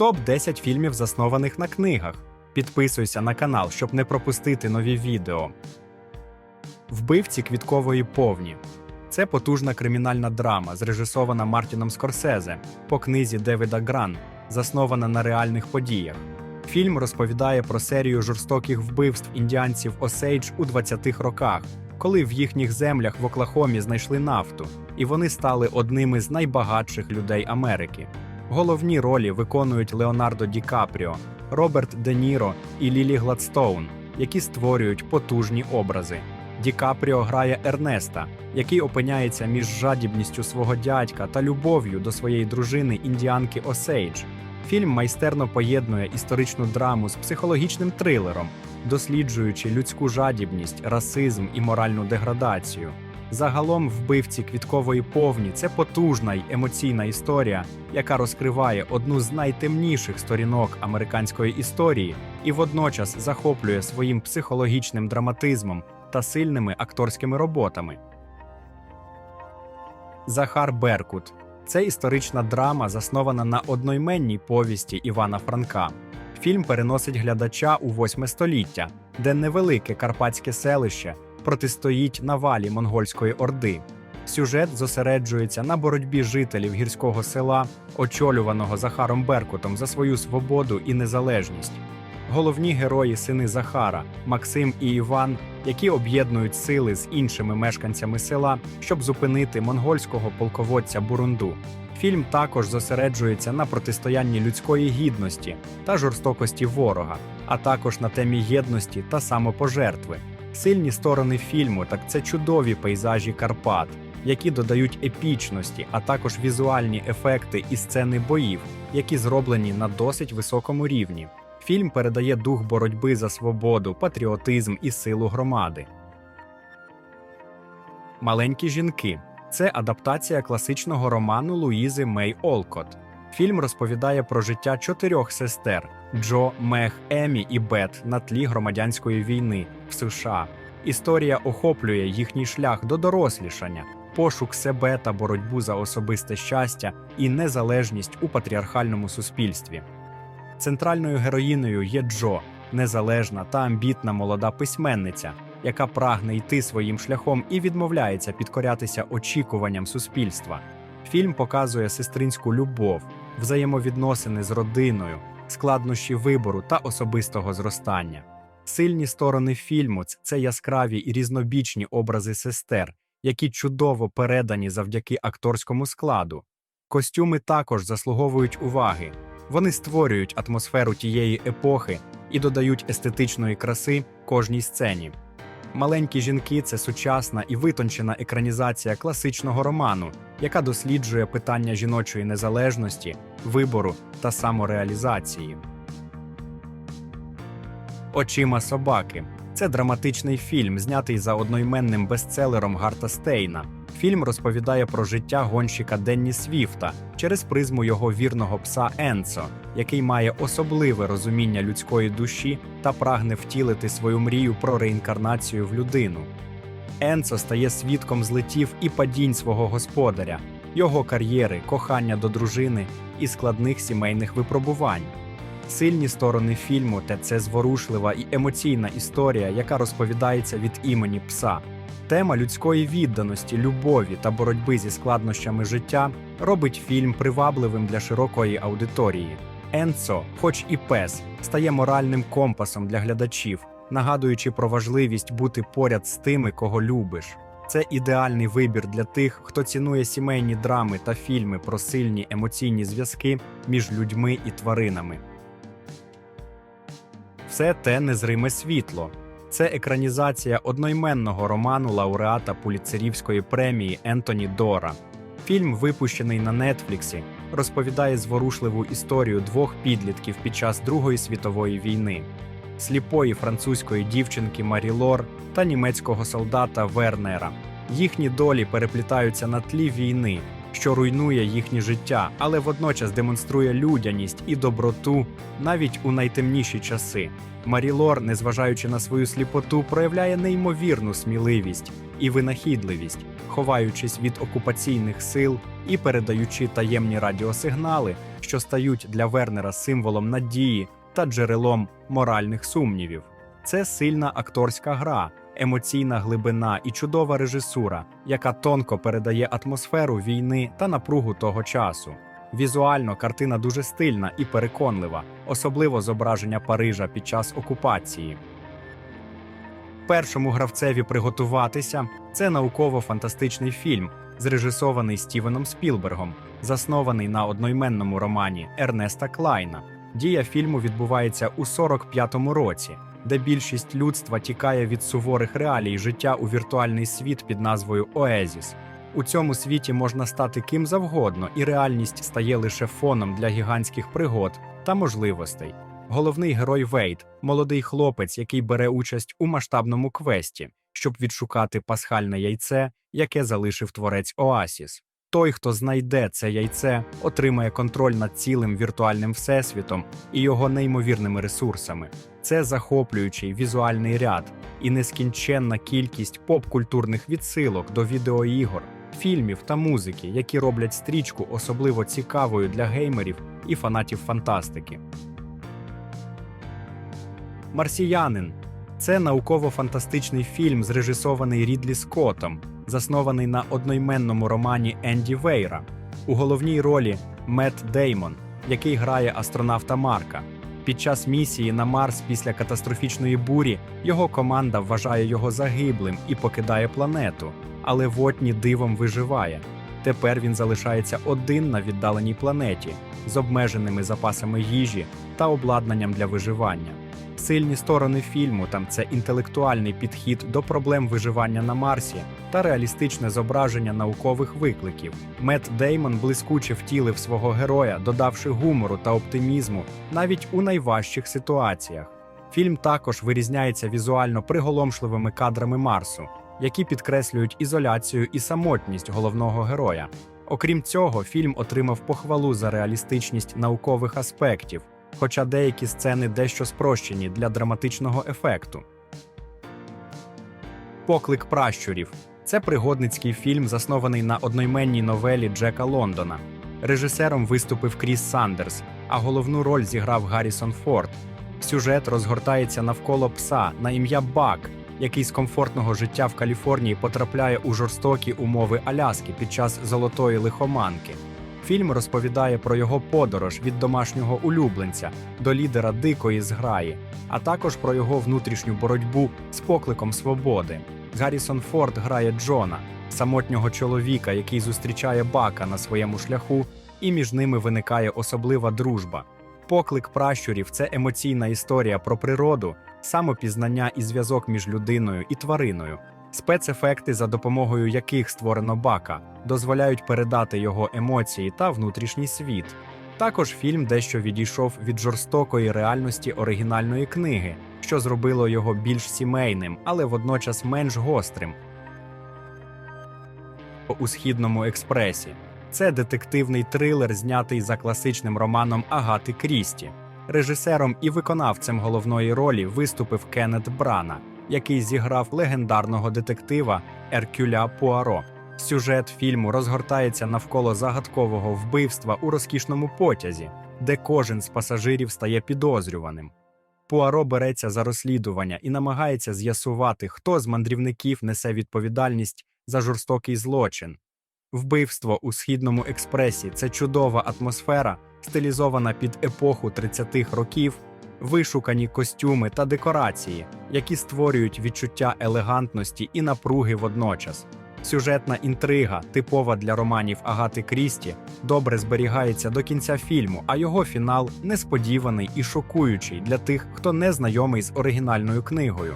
Топ 10 фільмів, заснованих на книгах. Підписуйся на канал, щоб не пропустити нові відео. Вбивці квіткової повні. Це потужна кримінальна драма, зрежисована Мартіном Скорсезе по книзі Девіда Гран, заснована на реальних подіях. Фільм розповідає про серію жорстоких вбивств індіанців Осейдж у 20-х роках, коли в їхніх землях в Оклахомі знайшли нафту, і вони стали одними з найбагатших людей Америки. Головні ролі виконують Леонардо Ді Капріо, Роберт Де Ніро і Лілі Гладстоун, які створюють потужні образи. Ді Капріо грає Ернеста, який опиняється між жадібністю свого дядька та любов'ю до своєї дружини індіанки Осейдж. Фільм майстерно поєднує історичну драму з психологічним трилером, досліджуючи людську жадібність, расизм і моральну деградацію. Загалом, вбивці квіткової повні це потужна й емоційна історія, яка розкриває одну з найтемніших сторінок американської історії і водночас захоплює своїм психологічним драматизмом та сильними акторськими роботами. Захар Беркут це історична драма, заснована на одноіменній повісті Івана Франка. Фільм переносить глядача у восьме століття, де невелике карпатське селище протистоїть навалі монгольської орди. Сюжет зосереджується на боротьбі жителів гірського села, очолюваного Захаром Беркутом за свою свободу і незалежність. Головні герої сини Захара, Максим і Іван, які об'єднують сили з іншими мешканцями села, щоб зупинити монгольського полководця Бурунду. Фільм також зосереджується на протистоянні людської гідності та жорстокості ворога, а також на темі єдності та самопожертви. Сильні сторони фільму так це чудові пейзажі Карпат, які додають епічності, а також візуальні ефекти і сцени боїв, які зроблені на досить високому рівні. Фільм передає дух боротьби за свободу, патріотизм і силу громади. Маленькі жінки це адаптація класичного роману Луїзи Мей Олкот. Фільм розповідає про життя чотирьох сестер Джо, Мег, Емі і Бет на тлі громадянської війни в США. Історія охоплює їхній шлях до дорослішання, пошук себе та боротьбу за особисте щастя і незалежність у патріархальному суспільстві. Центральною героїною є Джо, незалежна та амбітна молода письменниця, яка прагне йти своїм шляхом і відмовляється підкорятися очікуванням суспільства. Фільм показує сестринську любов, взаємовідносини з родиною, складнощі вибору та особистого зростання. Сильні сторони фільму це яскраві і різнобічні образи сестер, які чудово передані завдяки акторському складу. Костюми також заслуговують уваги. Вони створюють атмосферу тієї епохи і додають естетичної краси кожній сцені. Маленькі жінки це сучасна і витончена екранізація класичного роману, яка досліджує питання жіночої незалежності, вибору та самореалізації. Очима собаки це драматичний фільм, знятий за одноіменним бестселером Гарта Стейна. Фільм розповідає про життя гонщика Денні Свіфта через призму його вірного пса Енцо, який має особливе розуміння людської душі та прагне втілити свою мрію про реінкарнацію в людину. Енцо стає свідком злетів і падінь свого господаря, його кар'єри, кохання до дружини і складних сімейних випробувань. Сильні сторони фільму та це зворушлива і емоційна історія, яка розповідається від імені пса. Тема людської відданості, любові та боротьби зі складнощами життя робить фільм привабливим для широкої аудиторії. Енцо, хоч і пес, стає моральним компасом для глядачів, нагадуючи про важливість бути поряд з тими, кого любиш. Це ідеальний вибір для тих, хто цінує сімейні драми та фільми про сильні емоційні зв'язки між людьми і тваринами. Все те незриме світло. Це екранізація одноіменного роману лауреата Пуліцерівської премії Ентоні Дора. Фільм, випущений на Нетфліксі, розповідає зворушливу історію двох підлітків під час Другої світової війни: сліпої французької дівчинки Марі Лор та німецького солдата Вернера. Їхні долі переплітаються на тлі війни, що руйнує їхнє життя, але водночас демонструє людяність і доброту навіть у найтемніші часи. Марілор, незважаючи на свою сліпоту, проявляє неймовірну сміливість і винахідливість, ховаючись від окупаційних сил і передаючи таємні радіосигнали, що стають для Вернера символом надії та джерелом моральних сумнівів. Це сильна акторська гра, емоційна глибина і чудова режисура, яка тонко передає атмосферу війни та напругу того часу. Візуально картина дуже стильна і переконлива, особливо зображення Парижа під час окупації. Першому гравцеві приготуватися це науково-фантастичний фільм, зрежисований Стівеном Спілбергом, заснований на одноіменному романі Ернеста Клайна. Дія фільму відбувається у 45-му році, де більшість людства тікає від суворих реалій життя у віртуальний світ під назвою Оезіс. У цьому світі можна стати ким завгодно, і реальність стає лише фоном для гігантських пригод та можливостей. Головний герой Вейт молодий хлопець, який бере участь у масштабному квесті, щоб відшукати пасхальне яйце, яке залишив творець Оасіс. Той, хто знайде це яйце, отримає контроль над цілим віртуальним всесвітом і його неймовірними ресурсами. Це захоплюючий візуальний ряд і нескінченна кількість поп-культурних відсилок до відеоігор, фільмів та музики, які роблять стрічку особливо цікавою для геймерів і фанатів фантастики. Марсіянин це науково-фантастичний фільм, зрежисований Рідлі Скоттом, заснований на одноіменному романі Енді Вейра. У головній ролі Мет Деймон, який грає астронавта Марка. Під час місії на Марс після катастрофічної бурі його команда вважає його загиблим і покидає планету, але Вотні дивом виживає. Тепер він залишається один на віддаленій планеті з обмеженими запасами їжі та обладнанням для виживання. Сильні сторони фільму там це інтелектуальний підхід до проблем виживання на Марсі та реалістичне зображення наукових викликів. Мет Деймон блискуче втілив свого героя, додавши гумору та оптимізму навіть у найважчих ситуаціях. Фільм також вирізняється візуально приголомшливими кадрами Марсу, які підкреслюють ізоляцію і самотність головного героя. Окрім цього, фільм отримав похвалу за реалістичність наукових аспектів, хоча деякі сцени дещо спрощені для драматичного ефекту. Поклик пращурів це пригодницький фільм, заснований на одноіменній новелі Джека Лондона. Режисером виступив Кріс Сандерс, а головну роль зіграв Гаррісон Форд. Сюжет розгортається навколо пса на ім'я Бак, який з комфортного життя в Каліфорнії потрапляє у жорстокі умови Аляски під час золотої лихоманки. Фільм розповідає про його подорож від домашнього улюбленця до лідера дикої зграї, а також про його внутрішню боротьбу з покликом свободи. Гаррісон Форд грає Джона, самотнього чоловіка, який зустрічає Бака на своєму шляху, і між ними виникає особлива дружба. Поклик пращурів це емоційна історія про природу, самопізнання і зв'язок між людиною і твариною. Спецефекти, за допомогою яких створено бака, дозволяють передати його емоції та внутрішній світ. Також фільм дещо відійшов від жорстокої реальності оригінальної книги, що зробило його більш сімейним, але водночас менш гострим. У східному експресі це детективний трилер, знятий за класичним романом Агати Крісті. Режисером і виконавцем головної ролі виступив Кеннет Брана, який зіграв легендарного детектива Еркюля Пуаро. Сюжет фільму розгортається навколо загадкового вбивства у розкішному потязі, де кожен з пасажирів стає підозрюваним. Пуаро береться за розслідування і намагається з'ясувати, хто з мандрівників несе відповідальність за жорстокий злочин. Вбивство у східному експресі це чудова атмосфера, стилізована під епоху 30-х років, вишукані костюми та декорації, які створюють відчуття елегантності і напруги водночас. Сюжетна інтрига, типова для романів Агати Крісті, добре зберігається до кінця фільму, а його фінал несподіваний і шокуючий для тих, хто не знайомий з оригінальною книгою.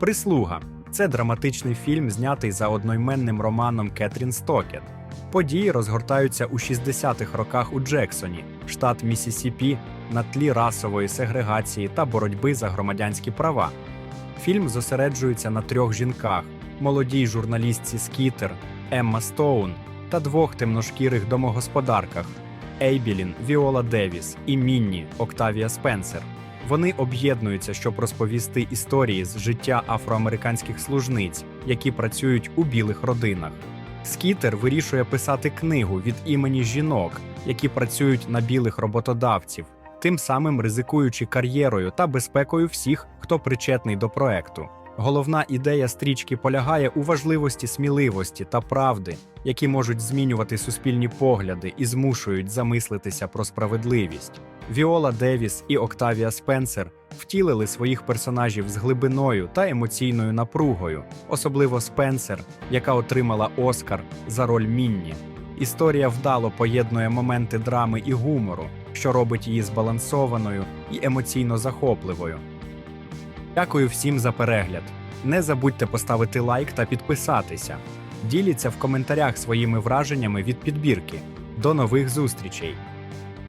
Прислуга це драматичний фільм, знятий за одноіменним романом Кетрін Стокет. Події розгортаються у 60-х роках у Джексоні, штат Місісіпі, на тлі расової сегрегації та боротьби за громадянські права. Фільм зосереджується на трьох жінках: молодій журналістці Скітер, Емма Стоун та двох темношкірих домогосподарках Ейбілін Віола Девіс і Мінні Октавія Спенсер. Вони об'єднуються, щоб розповісти історії з життя афроамериканських служниць, які працюють у білих родинах. Скітер вирішує писати книгу від імені жінок, які працюють на білих роботодавців, тим самим ризикуючи кар'єрою та безпекою всіх, хто причетний до проекту. Головна ідея стрічки полягає у важливості сміливості та правди, які можуть змінювати суспільні погляди і змушують замислитися про справедливість. Віола Девіс і Октавія Спенсер втілили своїх персонажів з глибиною та емоційною напругою, особливо Спенсер, яка отримала Оскар за роль Мінні. Історія вдало поєднує моменти драми і гумору, що робить її збалансованою і емоційно захопливою. Дякую всім за перегляд. Не забудьте поставити лайк та підписатися. Діліться в коментарях своїми враженнями від підбірки. До нових зустрічей!